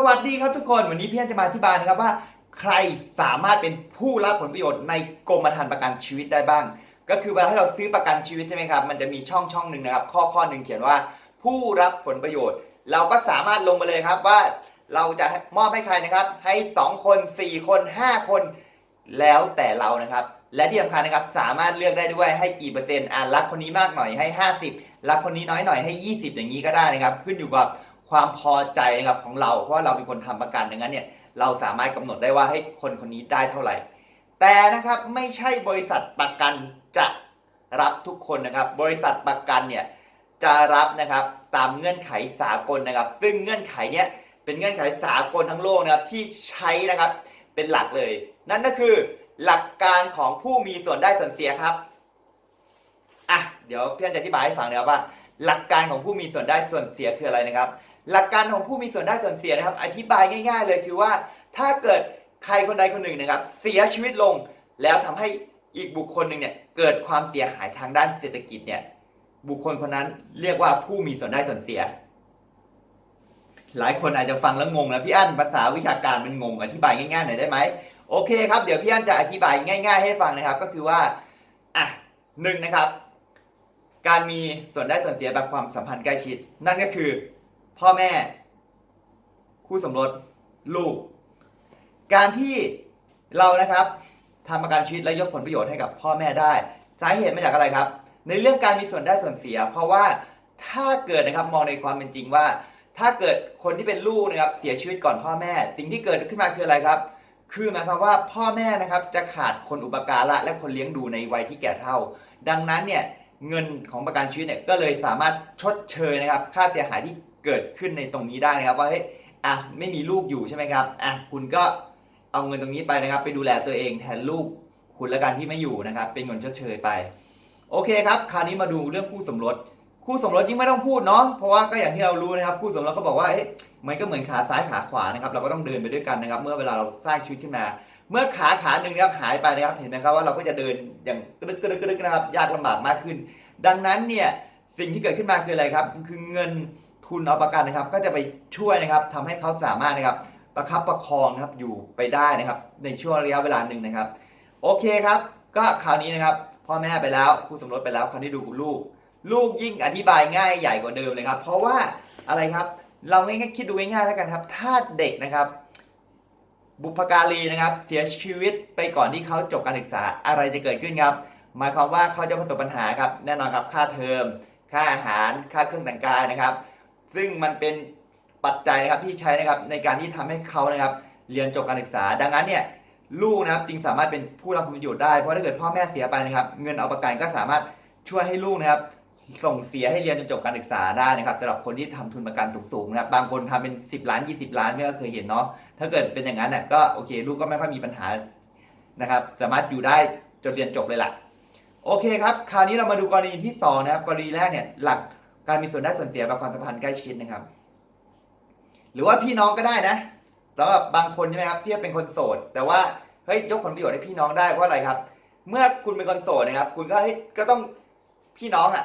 สวัสดีครับทุกคนวันนี้พี่อันจะมาอธิบายนะครับว่า ใครสามารถเป็นผู้รับผลประโยชน์ในกรมธรรม์ประกันชีวิตได้บ้าง ก็คือเวลาที่เราซื้อประกันชีวิตใช่ไหมครับมันจะมีช่องช่องหนึ่งนะครับ ข้อข้อหนึ่งเขียนว่า ผู้รับผลประโยชน์ เราก็สามารถลงมาเลยครับว่า เราจะมอบให้ใครนะครับ ให้ 2 คน 4 คน 5 คนแล้วแต่เรานะครับ และที่สำคัญนะครับสามารถเลือกได้ด้วยให้กี่เปอร์เซ็นต์อ่ารักคนนี้มากหน่อยให้ 50 รักคนนี้น้อยหน่อยให้ 20 อย่างนี้ก็ได้นะครับ ขึ้นอยู่กับ ความพอใจนะครับของเราเพราะเราเป็นคนทำประกันดังนั้นเนี่ยเราสามารถกำหนดได้ว่าให้คนคนนี้ได้เท่าไหร่ แต่นะครับไม่ใช่บริษัทประกันจะรับทุกคนนะครับ บริษัทประกันเนี่ยจะรับนะครับตามเงื่อนไขสากลนะครับ ซึ่งเงื่อนไขเนี้ยเป็นเงื่อนไขสากลทั้งโลกนะครับที่ใช้นะครับเป็นหลักเลย นั่นก็คือหลักการของผู้มีส่วนได้ส่วนเสียครับอะเดี๋ยวเพี่อนจะอธิบายให้ฟังนะครับว่า หลักการของผู้มีส่วนได้ส่วนเสียคืออะไรนะครับ หลักการของผู้มีส่วนได้ส่วนเสียนะครับ อธิบายง่าย ๆ เลยคือว่า ถ้าเกิดใครคนใดคนหนึ่งนะครับ เสียชีวิตลง แล้วทำให้อีกบุคคลหนึ่งเนี่ยเกิดความเสียหายทางด้านเศรษฐกิจเนี่ยบุคคลคนนั้นเรียกว่าผู้มีส่วนได้ส่วนเสีย หลายคนอาจจะฟังแล้วงงนะพี่อั้นภาษาวิชาการมันงงอธิบายง่ายๆหน่อยได้ไหมโอเคครับเดี๋ยวพี่อั้นจะอธิบายง่าย ๆ ให้ฟังนะครับ ก็คือว่าอะหนึ่งนะครับ การมีส่วนได้ส่วนเสียแบบความสัมพันธ์ใกล้ชิด นั่นก็คือ พ่อแม่ คู่สมรสลูก การที่เรานะครับทำประกันชีวิตและยกผลประโยชน์ให้กับพ่อแม่ได้ สาเหตุมาจากอะไรครับ ในเรื่องการมีส่วนได้ส่วนเสีย เพราะว่าถ้าเกิดนะครับมองในความเป็นจริงว่า ถ้าเกิดคนที่เป็นลูกนะครับเสียชีวิตก่อนพ่อแม่ สิ่งที่เกิดขึ้นมาคืออะไรครับ คือหมายความว่าพ่อแม่นะครับจะขาดคนอุปการะและคนเลี้ยงดูในวัยที่แก่เฒ่า ดังนั้นเนี่ยเงินของประกันชีวิตเนี่ยก็เลยสามารถชดเชยนะครับ ค่าเสียหายที่ เกิดขึ้นในตรงนี้ได้นะครับว่าเฮ้ยอะไม่มีลูกอยู่ใช่ไหมครับอะคุณก็เอาเงินตรงนี้ไปนะครับ ไปดูแลตัวเองแทนลูกคุณและกันที่ไม่อยู่นะครับ เป็นเงินชดเชยไป โอเคครับ คราวนี้มาดูเรื่องคู่สมรสคู่สมรสยิ่งไม่ต้องพูดเนาะเพราะว่าก็อย่างที่เรารู้นะครับ คู่สมรสก็บอกว่าเอ๊ะมันก็เหมือนขาซ้ายขาขวานะครับ เราก็ต้องเดินไปด้วยกันนะครับ เมื่อเวลาเราสร้างชีวิตขึ้นมา เมื่อขาขาหนึ่งนะครับหายไปนะครับเห็นไหมครับว่าเราก็จะเดินอย่างกระดึกกระดึกกระดึกนะครับยากลำบากมากขึ้น ดังนั้นเนี่ยสิ่งที่เกิดขึ้นมาคืออะไรครับ คือเงิน ทุนเอาประกันนะครับ ก็จะไปช่วยนะครับทำให้เขาสามารถนะครับประคับประคองนะครับอยู่ไปได้นะครับ ในช่วงระยะเวลาหนึ่งนะครับ โอเคครับ ก็คราวนี้นะครับ พ่อแม่ไปแล้วคู่สมรสไปแล้วคราวนี้ดูลูก ลูกยิ่งอธิบายง่ายใหญ่กว่าเดิมเลยครับ เพราะว่าอะไรครับ เราง่ายๆคิดดูง่ายๆแล้วกันครับ ถ้าเด็กนะครับ บุพการีนะครับ เสียชีวิตไปก่อนที่เขาจบการศึกษาอะไรจะเกิดขึ้นครับ หมายความว่าเขาจะประสบปัญหาครับแน่นอนครับค่าเทอมค่าอาหารค่าเครื่องแต่งกายนะครับ ซึ่งมันเป็นปัจจัยนะครับที่ใช้นะครับในการที่ทำให้เขานะครับ เรียนจบการศึกษา ดังนั้นเนี่ยลูกนะครับจึงสามารถเป็นผู้รับผลประโยชน์ได้เพราะถ้าเกิดพ่อแม่เสียไปนะครับเงินเอาประกันก็สามารถช่วยให้ลูกนะครับ ส่งเสียให้เรียนจนจบการศึกษาได้นะครับสำหรับคนที่ทำทุนประกันสูงๆนะครับบางคนทำเป็น 10 ล้าน 20 ล้านไม่ก็เคยเห็นเนาะถ้าเกิดเป็นอย่างนั้นน่ะก็โอเค ลูกก็ไม่ค่อยมีปัญหานะครับ สามารถอยู่ได้จนเรียนจบเลยล่ะโอเคครับ คราวนี้เรามาดูกรณีที่สองนะครับกรณีแรกเนี่ยหลัก การมีส่วนได้ส่วนเสียแบบความสัมพันธ์ใกล้ชิดนะครับ หรือว่าพี่น้องก็ได้นะสำหรับบางคนใช่ไหมครับที่เป็นคนโสด แต่ว่าเฮ้ยยกผลประโยชน์ให้พี่น้องได้เพราะอะไรครับ เมื่อคุณเป็นคนโสดนะครับ คุณก็เฮ้ยก็ต้องพี่น้องอะ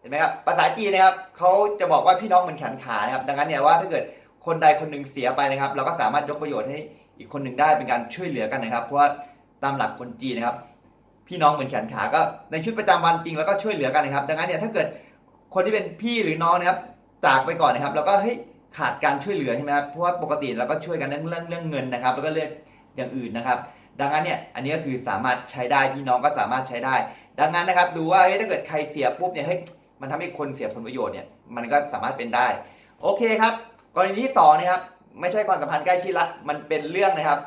เห็นไหมครับภาษาจีนนะครับเขาจะบอกว่าพี่น้องเหมันแขนขานะครับ ดังนั้นเนี่ยว่าถ้าเกิดคนใดคนหนึ่งเสียไปนะครับ เราก็สามารถยกประโยชน์ให้อีกคนหนึ่งได้เป็นการช่วยเหลือกันนะครับ เพราะว่าตามหลักคนจีนนะครับ พี่น้องเหมือนแขนขาก็ในชีวิตประจำวันจริงแล้วก็ช่วยเหลือกันนะครับ ดังนั้นเนี่ยถ้าเกิด คนที่เป็นพี่หรือน้องนะครับจากไปก่อนนะครับเราก็เฮ้ยขาดการช่วยเหลือใช่ไหมครับเพราะว่าปกติเราก็ช่วยกันเรื่องเรื่องเรื่องเงินนะครับ แล้วก็เรื่องอย่างอื่นนะครับ ดังนั้นเนี่ยอันนี้ก็คือสามารถใช้ได้พี่น้องก็สามารถใช้ได้ ดังนั้นนะครับ ดูว่าเฮ้ยถ้าเกิดใครเสียปุ๊บเนี่ยเฮ้ยมันทำให้คนเสียผลประโยชน์เนี่ยมันก็สามารถเป็นได้ โอเคครับ กรณีที่สองนะครับไม่ใช่ความสัมพันธ์ใกล้ชิดละมันเป็นเรื่องนะครับ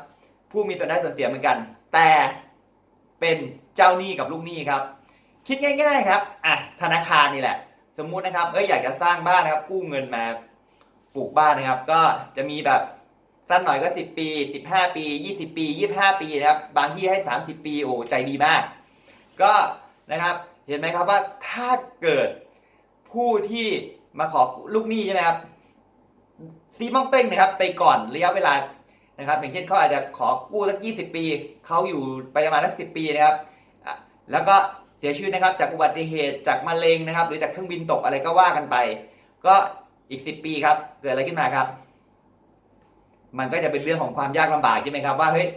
ผู้มีส่วนได้ส่วนเสียเหมือนกัน แต่เป็นเจ้าหนี้กับลูกหนี้ครับ คิดง่าย ๆ ครับอะธนาคารนี่แหละ สมมุตินะครับเอ้ยอยากจะสร้างบ้านนะครับ กู้เงินมาปลูกบ้านนะครับ ก็จะมีแบบสั้นหน่อยก็ 10 ปี 15 ปี 20 ปี 25 ปีนะครับ บางที่ให้ 30 ปี โอ้ใจดีมาก ก็นะครับ เห็นไหมครับว่าถ้าเกิดผู้ที่มาขอลูกหนี้ใช่ไหมครับซีมองเต้งนะครับ ไปก่อนระยะเวลานะครับอย่างเช่นเขาอาจจะขอกู้สักยี่สิบปี เขาอยู่ไปประมาณสักสิบปีนะครับ แล้วก็ เสียชีวิตนะครับจากอุบัติเหตุจากมะเร็งนะครับ หรือจากเครื่องบินตกอะไรก็ว่ากันไป ก็อีกสิบปีครับ เกิดอะไรขึ้นมาครับ มันก็จะเป็นเรื่องของความยากลำบากใช่ไหมครับว่าเฮ้ย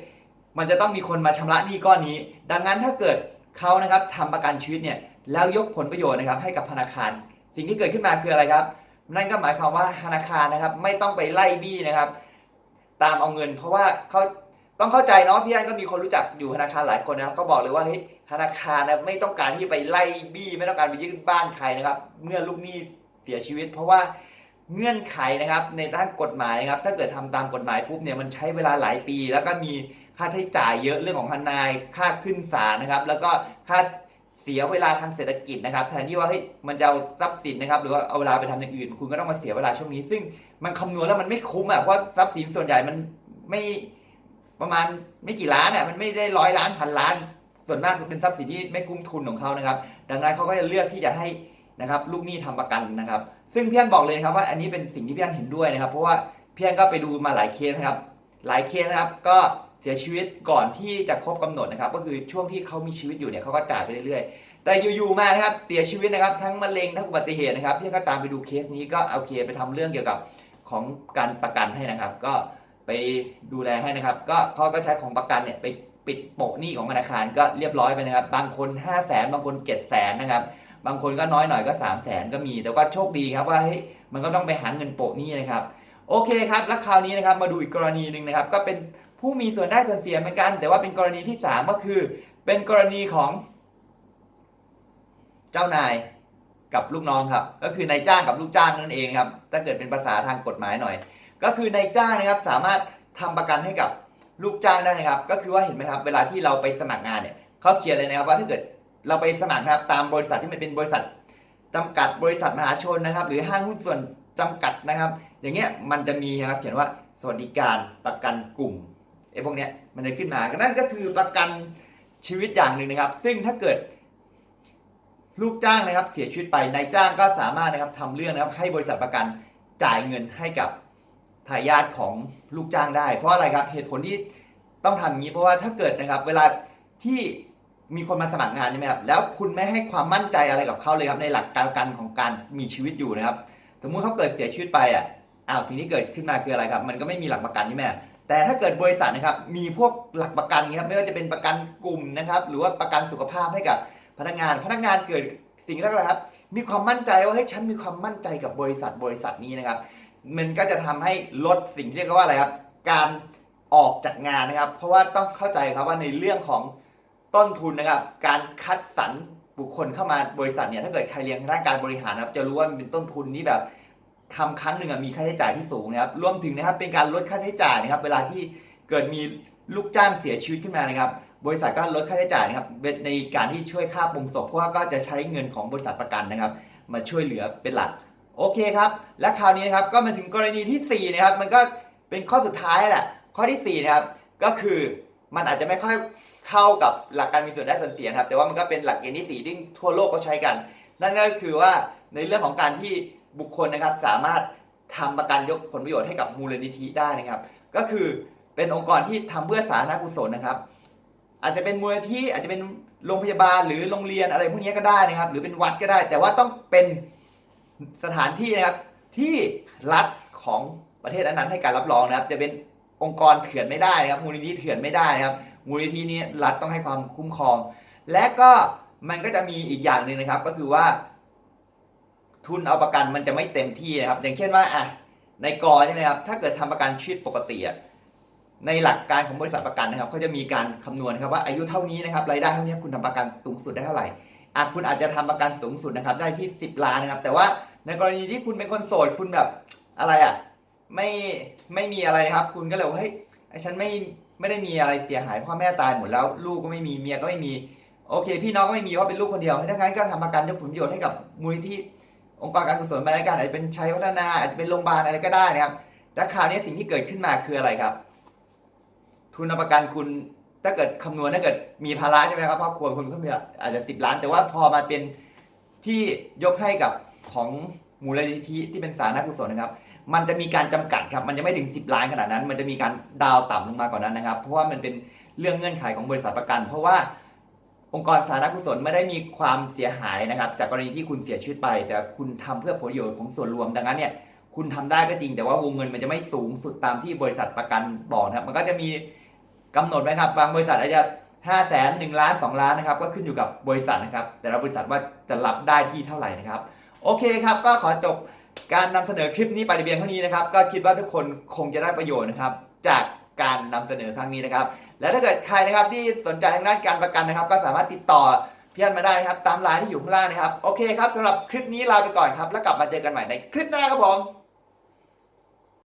มันจะต้องมีคนมาชำระหนี้ก้อนนี้ ดังนั้นถ้าเกิดเขานะครับทำประกันชีวิตเนี่ยแล้วยกผลประโยชน์นะครับ ให้กับธนาคาร สิ่งที่เกิดขึ้นมาคืออะไรครับ นั่นก็หมายความว่าธนาคารนะครับ ไม่ต้องไปไล่บี้นะครับ ตามเอาเงิน เพราะว่าเขา ต้องเข้าใจเนาะพี่อันก็มีคนรู้จักอยู่ธนาคารหลายคนนะครับ ก็บอกเลยว่าเฮ้ยธนาคารนะไม่ต้องการที่ไปไล่บี้ไม่ต้องการไปยึดบ้านใครนะครับ เมื่อลูกหนี้เสียชีวิต เพราะว่าเงื่อนไขนะครับในด้านกฎหมายนะครับ ถ้าเกิดทำตามกฎหมายปุ๊บเนี่ยมันใช้เวลาหลายปี แล้วก็มีค่าใช้จ่ายเยอะเรื่องของทนายค่าขึ้นศาลนะครับ แล้วก็ค่าเสียเวลาทางเศรษฐกิจนะครับ แทนที่ว่าเฮ้ยมันจะเอาทรัพย์สินนะครับ หรือว่าเอาเวลาไปทำอย่างอื่น คุณก็ต้องมาเสียเวลาช่วงนี้ ซึ่งมันคำนวณแล้วมันไม่คุ้มอะเพราะทรัพย์สินส่วนใหญ่มันไม่ ประมาณไม่กี่ล้านอะมันไม่ได้ร้อยล้านพันล้าน ส่วนมากมันเป็นทรัพย์สินที่ไม่คุ้มทุนของเขานะครับ ดังนั้นเขาก็จะเลือกที่จะให้นะครับลูกหนี้ทำประกันนะครับ ซึ่งพี่อันบอกเลยครับว่าอันนี้เป็นสิ่งที่พี่อันเห็นด้วยนะครับ เพราะว่าพี่อันก็ไปดูมาหลายเคสนะครับ หลายเคสนะครับก็เสียชีวิตก่อนที่จะครบกำหนดนะครับ ก็คือช่วงที่เขามีชีวิตอยู่เนี่ยเขาก็จ่ายไปเรื่อยๆ แต่อยู่ๆมานะครับเสียชีวิตนะครับ ทั้งมะเร็งทั้งอุบัติเหตุนะครับพี่อนก็ตามไปดูเคสนี้ก็โอเคไปทำเรื่องเกี่ยวกับของการประกันให้นะครับ ก็ ไปดูแลให้นะครับ ก็เขาก็ใช้ของประกันเนี่ยไปปิดโปะหนี้ของธนาคารก็เรียบร้อยไปนะครับ บางคน 5 0 0แสนบางคน7 0 0แสนนะครับ บางคนก็น้อยหน่อยก็3 0 0แสนก็มีแต่ก็โชคดีครับว่าเฮ้ยมันก็ต้องไปหาเงินโปะหนี้นะครับโอเคครับแล้วคราวนี้นะครับมาดูอีกกรณีหนึ่งนะครับ ก็เป็นผู้มีส่วนได้ส่วนเสียเหมือนกัน แต่ว่าเป็นกรณีที่ 3 ก็คือ เป็นกรณีของ เจ้านายกับลูกน้องครับ ก็คือนายจ้างกับลูกจ้างนั่นเองครับถ้าเกิดเป็นภาษาทางกฎหมายหน่อย ก็คือนายจ้างนะครับสามารถทำประกันให้กับลูกจ้างได้นะครับ ก็คือว่าเห็นไหมครับ เวลาที่เราไปสมัครงานเนี่ยเขาเขียนเลยนะครับว่าถ้าเกิดเราไปสมัครนะครับตามบริษัทที่มันเป็นบริษัทจำกัดบริษัทมหาชนนะครับ หรือห้างหุ้นส่วนจำกัดนะครับ อย่างเงี้ยมันจะมีนะครับเขียนว่าสวัสดิการประกันกลุ่มไอ้พวกเนี้ยมันจะขึ้นมานั่นก็คือประกันชีวิตอย่างหนึ่งนะครับ ซึ่งถ้าเกิด ลูกจ้างนะครับ เสียชีวิตไปนายจ้างก็สามารถนะครับทำเรื่องนะครับ ให้บริษัทประกันจ่ายเงินให้กับ ทายาทของลูกจ้างได้ เพราะอะไรครับเหตุผลที่ต้องทำอย่างนี้เพราะว่าถ้าเกิดนะครับเวลาที่มีคนมาสมัครงานใช่ไหมครับแล้วคุณไม่ให้ความมั่นใจอะไรกับเขาเลยครับในหลักการประกันของการมีชีวิตอยู่นะครับ สมมุติเขาเกิดเสียชีวิตไปอะอ้าวสิ่งที่เกิดขึ้นมาคืออะไรครับ มันก็ไม่มีหลักประกันใช่ไหมแต่ถ้าเกิดบริษัทนะครับมีพวกหลักประกันครับไม่ว่าจะเป็นประกันกลุ่มนะครับ หรือว่าประกันสุขภาพให้กับพนักงาน พนักงานเกิดสิ่งแรกเลยครับ มีความมั่นใจว่าให้ฉันมีความมั่นใจกับบริษัทบริษัทนี้นะครับ มันก็จะทำให้ลดสิ่งที่เรียกว่าอะไรครับการออกจากงานนะครับ เพราะว่าต้องเข้าใจครับว่าในเรื่องของต้นทุนนะครับ การคัดสรรบุคคลเข้ามาบริษัทเนี่ยถ้าเกิดใครเรียนทางด้านการบริหารนะครับจะรู้ว่ามันเป็นต้นทุนที่แบบทำครั้งหนึ่งมีค่าใช้จ่ายที่สูงนะครับรวมถึงนะครับเป็นการลดค่าใช้จ่ายนะครับ เวลาที่เกิดมีลูกจ้างเสียชีวิตขึ้นมานะครับ บริษัทก็ลดค่าใช้จ่ายนะครับในการที่ช่วยค่าปรุงศพเพราะว่าก็จะใช้เงินของบริษัทประกันนะครับ มาช่วยเหลือเป็นหลัก โอเคครับ และคราวนี้นะครับก็มาถึงกรณีที่4นะครับมันก็เป็นข้อสุดท้ายแหละข้อที่4นะครับก็คือมันอาจจะไม่ค่อยเข้ากับหลักการมีส่วนได้ส่วนเสียครับแต่ว่ามันก็เป็นหลักเกณฑ์ที่4ที่ทั่วโลกก็ใช้กัน นั่นก็คือว่าในเรื่องของการที่บุคคลนะครับสามารถทำประกันยกผลประโยชน์ให้กับมูลนิธิได้นะครับ ก็คือเป็นองค์กรที่ทำเพื่อสาธารณกุศลนะครับ อาจจะเป็นมูลนิธิอาจจะเป็นโรงพยาบาลหรือโรงเรียนอะไรพวกนี้ก็ได้นะครับ หรือเป็นวัดก็ได้ แต่ว่าต้องเป็น สถานที่นะครับที่รัฐของประเทศนั้นๆให้การรับรองนะครับ จะเป็นองค์กรเถื่อนไม่ได้นะครับ มูลนิธิเถื่อนไม่ได้นะครับ มูลนิธินี้รัฐต้องให้ความคุ้มครอง และก็มันก็จะมีอีกอย่างหนึ่งนะครับ ก็คือว่า ทุนเอาประกันมันจะไม่เต็มที่นะครับ อย่างเช่นว่าอะในกอใช่ไหมครับถ้าเกิดทำประกันชีวิตปกติอะในหลักการของบริษัทประกันนะครับเขาจะมีการคำนวณครับว่าอายุเท่านี้นะครับรายได้เท่านี้คุณทำประกันสูงสุดได้เท่าไหร่อาจคุณอาจจะทำประกันสูงสุดนะครับ ได้ที่ 10 ล้านนะครับ แต่ว่า ในกรณีที่คุณเป็นคนโสดคุณแบบอะไรอะ ไม่ไม่มีอะไรครับ คุณก็เลยว่าเฮ้ยไอ้ฉันไม่ไม่ได้มีอะไรเสียหายพ่อแม่ตายหมดแล้ว ลูกก็ไม่มีเมียก็ไม่มี โอเค พี่น้องก็ไม่มีเพราะเป็นลูกคนเดียวถ้างั้นก็ทำประกันยกผลประโยชน์ให้กับมูลนิธิองค์กรการกุศลไปแล้วกันอาจจะเป็นชัยพัฒนาอาจจะเป็นโรงพยาบาลอะไรก็ได้นะครับแต่คราวนี้สิ่งที่เกิดขึ้นมาคืออะไรครับ ทุนประกันคุณถ้าเกิดคำนวณถ้าเกิดมีภาระใช่ไหมครับครอบครัวคุณก็มีอาจจะสิบล้าน แต่ว่าพอมาเป็นที่ยกให้กับ ของมูลนิธิที่เป็นสาธารณกุศลนะครับ มันจะมีการจำกัดครับ มันจะไม่ถึง 10 ล้านขนาดนั้น มันจะมีการดาวต่ำลงมากว่านั้นนะครับ เพราะว่ามันเป็นเรื่องเงื่อนไขของบริษัทประกัน เพราะว่าองค์กรสาธารณกุศลไม่ได้มีความเสียหายนะครับ จากกรณีที่คุณเสียชีวิตไป แต่คุณทำเพื่อผลประโยชน์ของส่วนรวมดังนั้นเนี่ยคุณทำได้ก็จริงแต่ว่าวงเงินมันจะไม่สูงสุดตามที่บริษัทประกันบอกนะครับ มันก็จะมีกำหนดไหมครับบางบริษัทอาจจะห้าแสนหนึ่งล้านสองล้านนะครับ ก็ขึ้นอยู่กับบริษัทนะครับ แต่ละบริษัทว่าจะรับได้ที่เท่าไหร่นะครับ โอเคครับ ก็ขอจบการนำเสนอคลิปนี้ไปในเพียงเท่านี้นะครับ ก็คิดว่าทุกคนคงจะได้ประโยชน์นะครับ จากการนำเสนอครั้งนี้นะครับ และถ้าเกิดใครนะครับที่สนใจทางด้านการประกันนะครับ ก็สามารถติดต่อพี่อันมาได้นะครับ ตามไลน์ที่อยู่ข้างล่างนะครับ โอเคครับสำหรับคลิปนี้ลาไปก่อนครับ แล้วกลับมาเจอกันใหม่ในคลิปหน้าครับผม